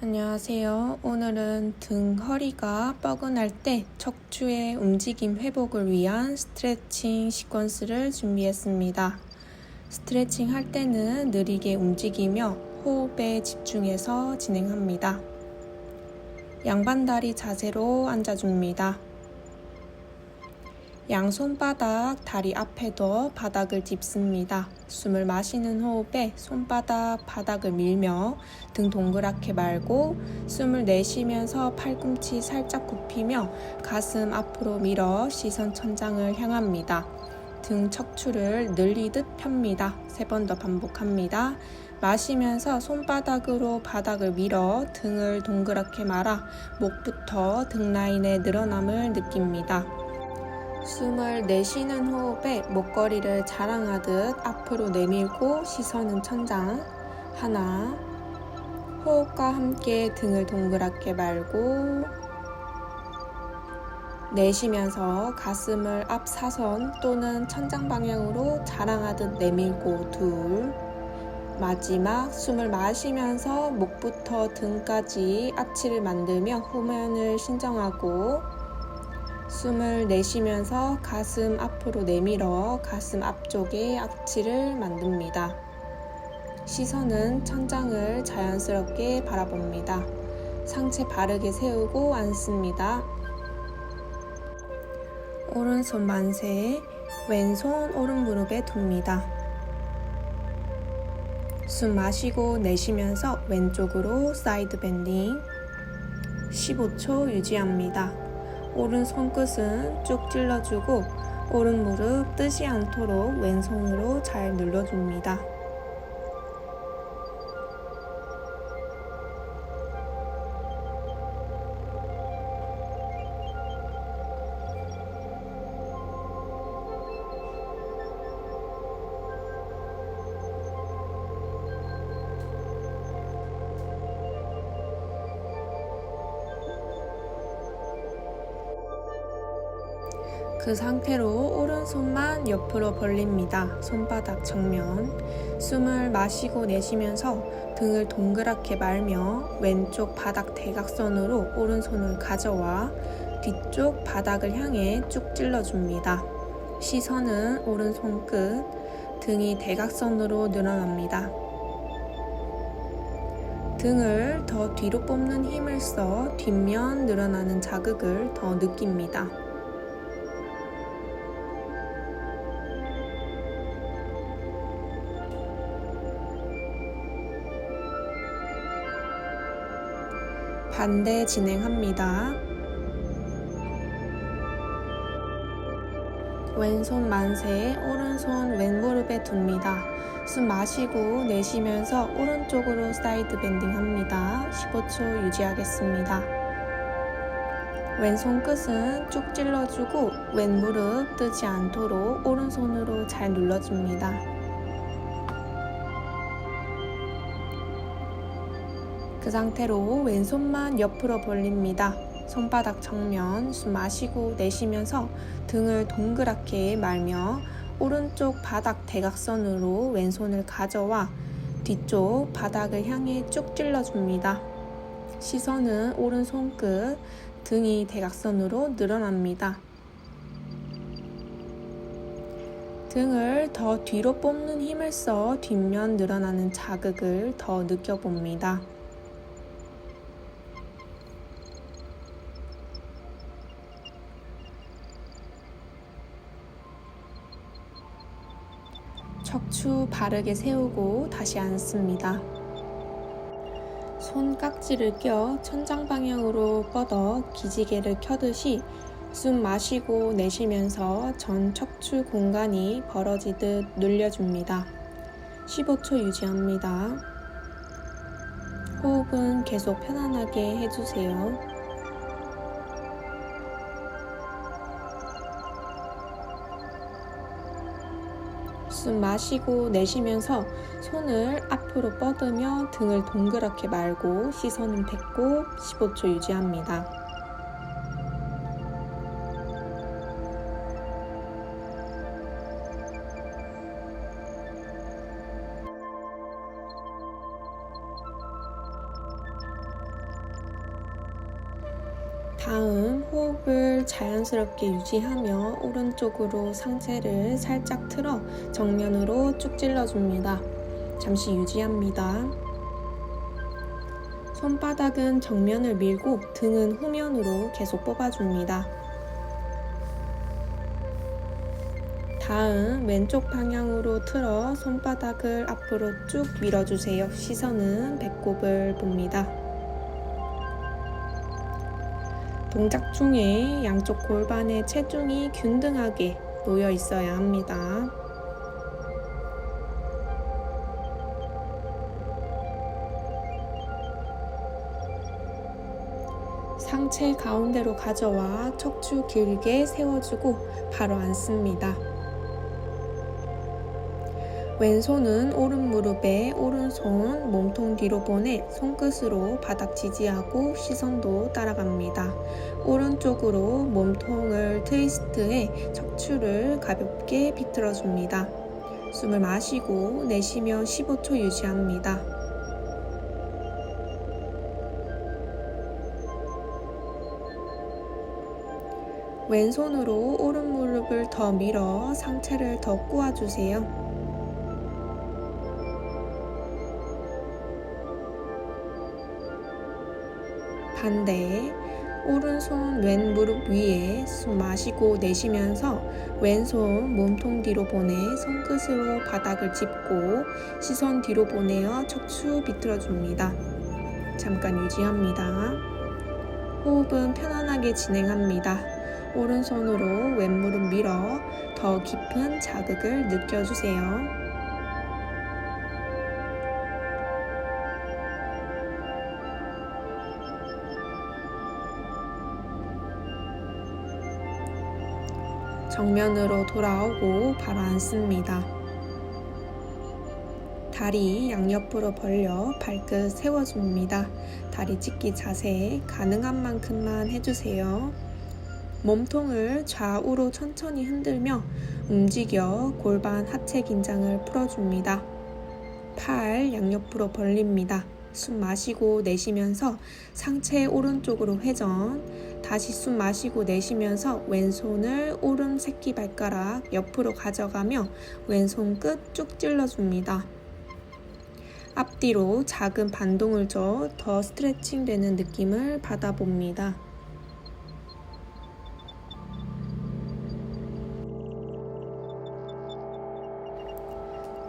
안녕하세요. 오늘은 등 허리가 뻐근할 때 척추의 움직임 회복을 위한 스트레칭 시퀀스를 준비했습니다. 스트레칭 할 때는 느리게 움직이며 호흡에 집중해서 진행합니다. 양반다리 자세로 앉아줍니다. 양손바닥 다리 앞에 둬 바닥을 짚습니다. 숨을 마시는 호흡에 손바닥 바닥을 밀며 등 동그랗게 말고 숨을 내쉬면서 팔꿈치 살짝 굽히며 가슴 앞으로 밀어 시선 천장을 향합니다. 등 척추를 늘리듯 펴니다. 세 번 더 반복합니다. 마시면서 손바닥으로 바닥을 밀어 등을 동그랗게 말아 목부터 등 라인의 늘어남을 느낍니다. 숨을 내쉬는 호흡에 목걸이를 자랑하듯 앞으로 내밀고 시선은 천장. 하나. 호흡과 함께 등을 동그랗게 말고 내쉬면서 가슴을 앞 사선 또는 천장 방향으로 자랑하듯 내밀고 둘. 마지막 숨을 마시면서 목부터 등까지 아치를 만들며 후면을 신정하고 숨을 내쉬면서 가슴 앞으로 내밀어 가슴 앞쪽에 악취를 만듭니다. 시선은 천장을 자연스럽게 바라봅니다. 상체 바르게 세우고 앉습니다. 오른손 만세, 왼손 오른 무릎에 둡니다. 숨 마시고 내쉬면서 왼쪽으로 사이드 밴딩 15초 유지합니다. 오른 손끝은 쭉 찔러주고 오른 무릎 뜨지 않도록 왼손으로 잘 눌러줍니다. 그 상태로 오른손만 옆으로 벌립니다. 손바닥 정면. 숨을 마시고 내쉬면서 등을 동그랗게 말며 왼쪽 바닥 대각선으로 오른손을 가져와 뒤쪽 바닥을 향해 쭉 찔러줍니다. 시선은 오른손 끝, 등이 대각선으로 늘어납니다. 등을 더 뒤로 뽑는 힘을 써 뒷면 늘어나는 자극을 더 느낍니다. 반대 진행합니다. 왼손 만세, 오른손 왼무릎에 둡니다. 숨 마시고 내쉬면서 오른쪽으로 사이드 밴딩 합니다. 15초 유지하겠습니다. 왼손 끝은 쭉 찔러주고 왼무릎 뜨지 않도록 오른손으로 잘 눌러줍니다. 그 상태로 왼손만 옆으로 벌립니다. 손바닥 정면 숨 마시고 내쉬면서 등을 동그랗게 말며 오른쪽 바닥 대각선으로 왼손을 가져와 뒤쪽 바닥을 향해 쭉 찔러줍니다. 시선은 오른손 끝, 등이 대각선으로 늘어납니다. 등을 더 뒤로 뽑는 힘을 써 뒷면 늘어나는 자극을 더 느껴봅니다. 척추 바르게 세우고 다시 앉습니다. 손깍지를 껴 천장 방향으로 뻗어 기지개를 켜듯이 숨 마시고 내쉬면서 전 척추 공간이 벌어지듯 눌려줍니다. 15초 유지합니다. 호흡은 계속 편안하게 해주세요. 숨 마시고 내쉬면서 손을 앞으로 뻗으며 등을 동그랗게 말고 시선은 뱉고 15초 유지합니다. 자연스럽게 유지하며 오른쪽으로 상체를 살짝 틀어 정면으로 쭉 찔러줍니다. 잠시 유지합니다. 손바닥은 정면을 밀고 등은 후면으로 계속 뽑아줍니다. 다음 왼쪽 방향으로 틀어 손바닥을 앞으로 쭉 밀어주세요. 시선은 배꼽을 봅니다. 동작 중에 양쪽 골반의 체중이 균등하게 놓여 있어야 합니다. 상체 가운데로 가져와 척추 길게 세워주고 바로 앉습니다. 왼손은 오른 무릎에 오른손 몸통 뒤로 보내 손끝으로 바닥 지지하고 시선도 따라갑니다. 오른쪽으로 몸통을 트위스트해 척추를 가볍게 비틀어 줍니다. 숨을 마시고 내쉬며 15초 유지합니다. 왼손으로 오른 무릎을 더 밀어 상체를 더 꼬아주세요. 반대 오른손 왼 무릎 위에 숨 마시고 내쉬면서 왼손 몸통 뒤로 보내 손끝으로 바닥을 짚고 시선 뒤로 보내어 척추 비틀어 줍니다. 잠깐 유지합니다. 호흡은 편안하게 진행합니다. 오른손으로 왼 무릎 밀어 더 깊은 자극을 느껴주세요. 정면으로 돌아오고 바로 앉습니다. 다리 양옆으로 벌려 발끝 세워줍니다. 다리 찢기 자세 가능한 만큼만 해주세요. 몸통을 좌우로 천천히 흔들며 움직여 골반 하체 긴장을 풀어줍니다. 팔 양옆으로 벌립니다. 숨 마시고 내쉬면서 상체 오른쪽으로 회전, 다시 숨 마시고 내쉬면서 왼손을 오른 새끼 발가락 옆으로 가져가며 왼손 끝 쭉 찔러줍니다. 앞뒤로 작은 반동을 줘 더 스트레칭 되는 느낌을 받아봅니다.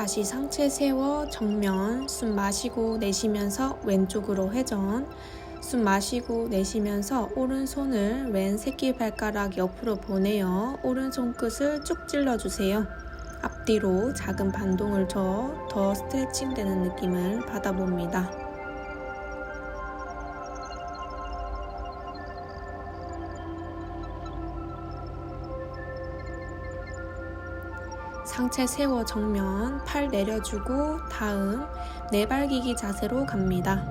다시 상체 세워 정면 숨 마시고 내쉬면서 왼쪽으로 회전 숨 마시고 내쉬면서 오른손을 왼 새끼 발가락 옆으로 보내어 오른손 끝을 쭉 찔러주세요. 앞뒤로 작은 반동을 줘 더 스트레칭 되는 느낌을 받아봅니다. 상체 세워 정면 팔 내려주고 다음 내발기기 자세로 갑니다.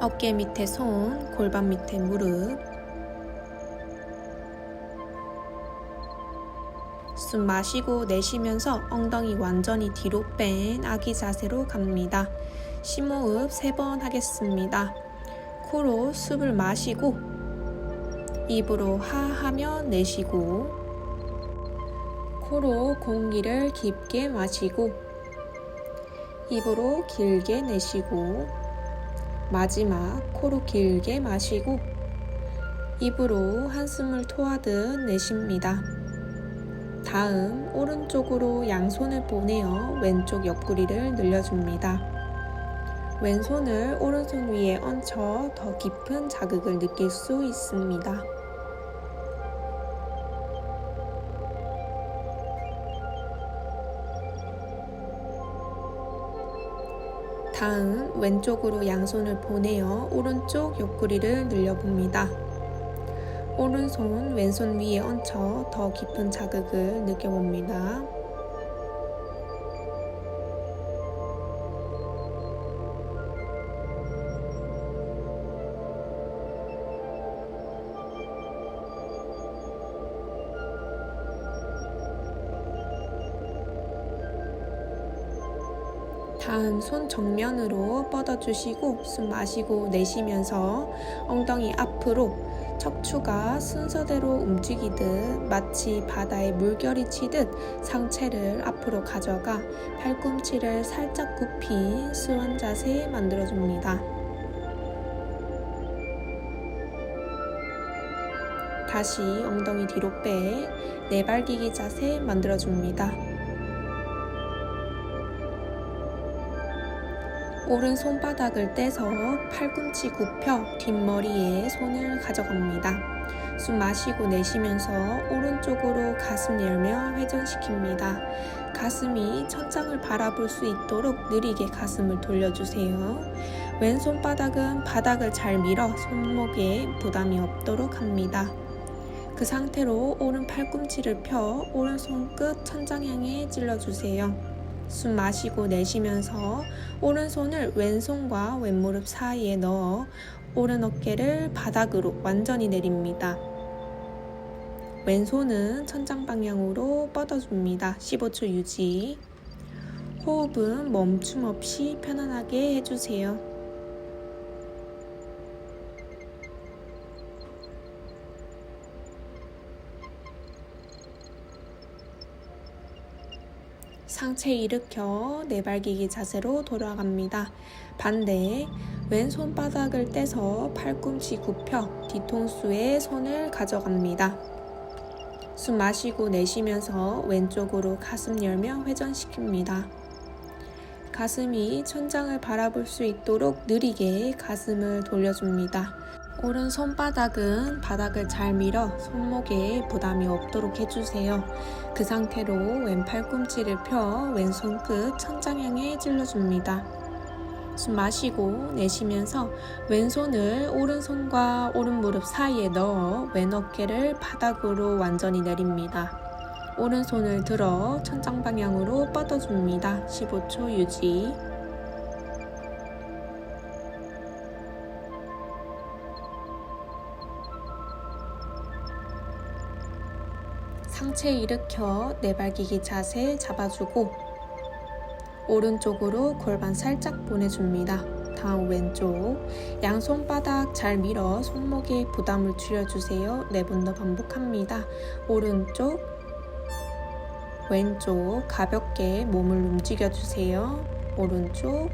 어깨 밑에 손, 골반 밑에 무릎. 숨 마시고 내쉬면서 엉덩이 완전히 뒤로 뺀 아기 자세로 갑니다. 심호흡 3번 하겠습니다. 코로 숨을 마시고 입으로 하 하며 내쉬고 코로 공기를 깊게 마시고 입으로 길게 내쉬고 마지막 코로 길게 마시고 입으로 한숨을 토하듯 내쉽니다. 다음 오른쪽으로 양손을 보내어 왼쪽 옆구리를 늘려줍니다. 왼손을 오른손 위에 얹혀 더 깊은 자극을 느낄 수 있습니다. 다음 왼쪽으로 양손을 보내어 오른쪽 옆구리를 늘려봅니다. 오른손 왼손 위에 얹혀 더 깊은 자극을 느껴봅니다. 다음 손 정면으로 뻗어주시고 숨 마시고 내쉬면서 엉덩이 앞으로 척추가 순서대로 움직이듯 마치 바다에 물결이 치듯 상체를 앞으로 가져가 팔꿈치를 살짝 굽힌 수원 자세 만들어줍니다. 다시 엉덩이 뒤로 빼 내발기기 자세 만들어줍니다. 오른 손바닥을 떼서 팔꿈치 굽혀 뒷머리에 손을 가져갑니다. 숨 마시고 내쉬면서 오른쪽으로 가슴 열며 회전시킵니다. 가슴이 천장을 바라볼 수 있도록 느리게 가슴을 돌려주세요. 왼손 바닥은 바닥을 잘 밀어 손목에 부담이 없도록 합니다. 그 상태로 오른 팔꿈치를 펴 오른손 끝 천장 향해 찔러주세요. 숨 마시고 내쉬면서 오른손을 왼손과 왼무릎 사이에 넣어 오른 어깨를 바닥으로 완전히 내립니다. 왼손은 천장 방향으로 뻗어줍니다. 15초 유지. 호흡은 멈춤 없이 편안하게 해주세요. 상체 일으켜 내발기기 자세로 돌아갑니다. 반대 왼손 바닥을 떼서 팔꿈치 굽혀 뒤통수에 손을 가져갑니다. 숨 마시고 내쉬면서 왼쪽으로 가슴 열며 회전시킵니다. 가슴이 천장을 바라볼 수 있도록 느리게 가슴을 돌려줍니다. 오른 손바닥은 바닥을 잘 밀어 손목에 부담이 없도록 해주세요. 그 상태로 왼 팔 꿈치를 펴 왼손 끝 천장 향해 찔러줍니다. 숨 마시고 내쉬면서 왼손을 오른손과 오른 무릎 사이에 넣어 왼 어깨를 바닥으로 완전히 내립니다. 오른손을 들어 천장 방향으로 뻗어줍니다. 15초 유지. 상체 일으켜 내발기기 자세 잡아주고 오른쪽으로 골반 살짝 보내줍니다. 다음 왼쪽 양손바닥 잘 밀어 손목에 부담을 줄여주세요. 네 번 더 반복합니다. 오른쪽 왼쪽 가볍게 몸을 움직여주세요. 오른쪽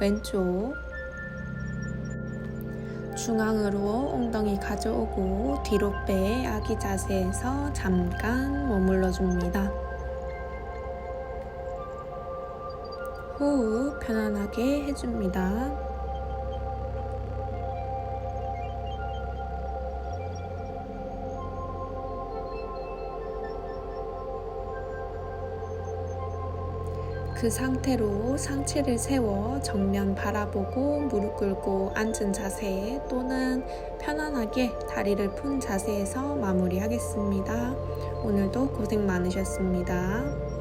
왼쪽 중앙으로 엉덩이 가져오고 뒤로 빼 아기 자세에서 잠깐 머물러 줍니다. 호흡 편안하게 해줍니다. 그 상태로 상체를 세워 정면 바라보고 무릎 꿇고 앉은 자세 또는 편안하게 다리를 푼 자세에서 마무리하겠습니다. 오늘도 고생 많으셨습니다.